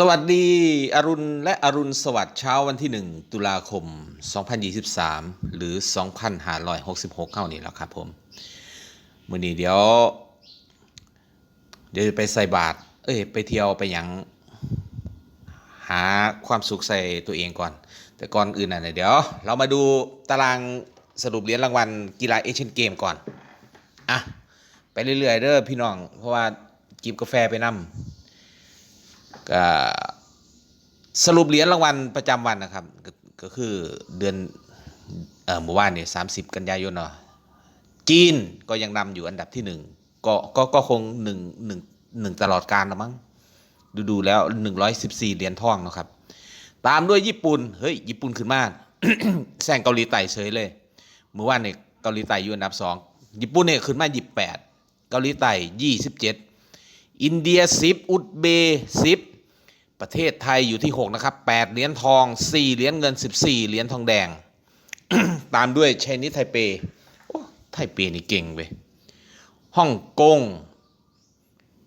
สวัสดี อรุณ และอรุณสวัสดิ์เช้าวันที่ 1 ตุลาคม 2023 หรือ 2566เข้านี่แล้วครับผมมื่อนี้เดี๋ยว เดี๋ยวไปใส่บาตรเอ้ย ไปเที่ยวไปยัง หาความสุขใส่ตัวเองก่อน แต่ก่อนอื่นน่ะเนี่ยเดี๋ยว เรามาดูตารางสรุปเหรียญรางวัลกีฬาเอเชียนเกมก่อน อะ ไปเรื่อยๆเด้อพี่น้อง เพราะว่าจิบกาแฟไปนำก็ สรุปเหรียญรางวัลประจำวันนะครับ ก็คือเดือนเมื่อวานเนี่ยสามสิบกันยายนเนาะจีนก็ยังนำอยู่อันดับที่หนึ่งก็ก็ก็คงหนึ่งหนึ่งหนึ่งตลอดการละมั้งดูดูแล้วหนึ่งร้อยสิบสี่เหรียญทองนะครับ ตามด้วยญี่ปุ่นเฮ้ยญี่ปุ่นขึ้นมาแซงเกาหลีใต้เฉยเลยเมื่อวานเนี่ยเกาหลีใต้อยู่อันดับสองญี่ปุ่นเนี่ยขึ้นมายี่แปดเกาหลีใต้ยี่สิบเจ็ดอินเดียสิบอุซเบสิบ ประเทศไทยอยู่ที่ 6 นะครับ 8 เหรียญทอง 4 เหรียญเงิน 14 เหรียญทองแดง ตามด้วยไชนีสไทเปโอ้ไทเปนี่เก่งเว้ยฮ่องกง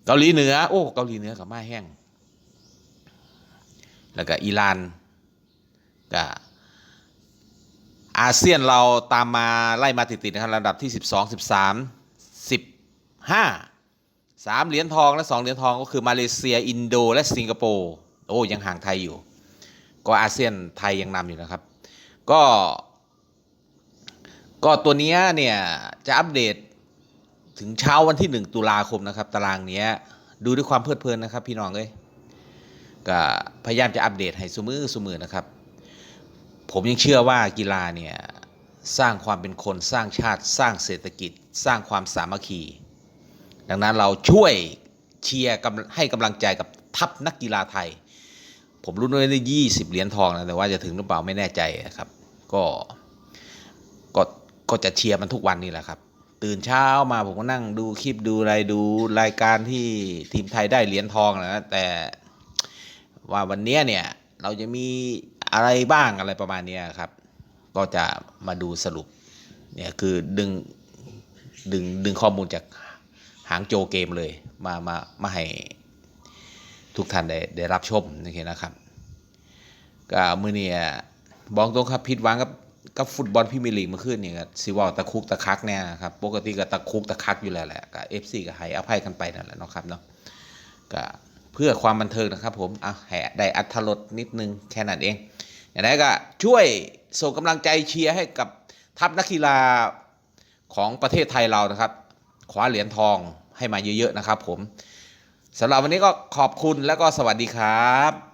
เกาหลีเหนือ โอ้ เกาหลีเหนือกับมาแห้ง แล้วก็อิหร่านก็อาเซียนเราตามมาไล่มาติดๆนะครับลำดับที่ 12 13 15สามเหรียญทองและสองเหรียญทองก็คือมาเลเซีย อินโดและสิงคโปร์ โอ้ยังห่างไทยอยู่ ก็อาเซียนไทยยังนำอยู่นะครับ ก็ ก็ตัวเนี้ยเนี่ยจะอัปเดตถึงเช้าวันที่หนึ่งตุลาคมนะครับ ตารางเนี้ยดูด้วยความเพลิดเพลินนะครับ พี่น้องเอ้ยก็พยายามจะอัปเดตให้สมือสมือนะครับ ผมยังเชื่อว่ากีฬาเนี่ยสร้างความเป็นคนสร้างชาติสร้างเศรษฐกิจ สร้างความสามัคคี ดังนั้นเราช่วยเชียร์กำให้กำลังใจกับ ทัพนักกีฬาไทย ผมรู้นไว้ได้ยี่สิบเหรียญทองนะแต่ว่าจะถึงหรือเปล่าไม่แน่ใจนะครับ ก็ก็ก็จะเชียร์มันทุกวันนี่แหละครับ ตื่นเช้ามาผมก็นั่งดูคลิปดูอะไรดูรายการที่ทีมไทยได้เหรียญทองนะแต่ว่าวันนี้เนี่ยเราจะมีอะไรบ้างอะไรประมาณนี้ครับ ก็จะมาดูสรุปเนี่ยคือดึงดึงดึงข้อมูลจากหางโจเกมเลย มามามาให้ ทุกท่านได้ได้รับชมนี่นะครับก็มือเนี่ยบอกตรงครับผิดหวังกับกับฟุตบอลพรีเมียร์ลีกเมื่อคืนนี่ก็สิว่าตะคุกตะคักเนี่ยนะครับปกติก็ตะคุกตะคักอยู่แล้วแหละก็เอฟซีก็ให้อภัยกันไปนั่นแหละเนาะครับเนาะก็เพื่อความบันเทิงนะครับผมเอะแหได้อัธรสนิดนึงแค่นั้นเองอย่างไรก็ช่วยส่งกำลังใจเชียร์ให้กับทัพนักกีฬาของประเทศไทยเรานะครับคว้าเหรียญทองให้มาเยอะๆนะครับผม สำหรับวันนี้ก็ขอบคุณแล้วก็สวัสดีครับ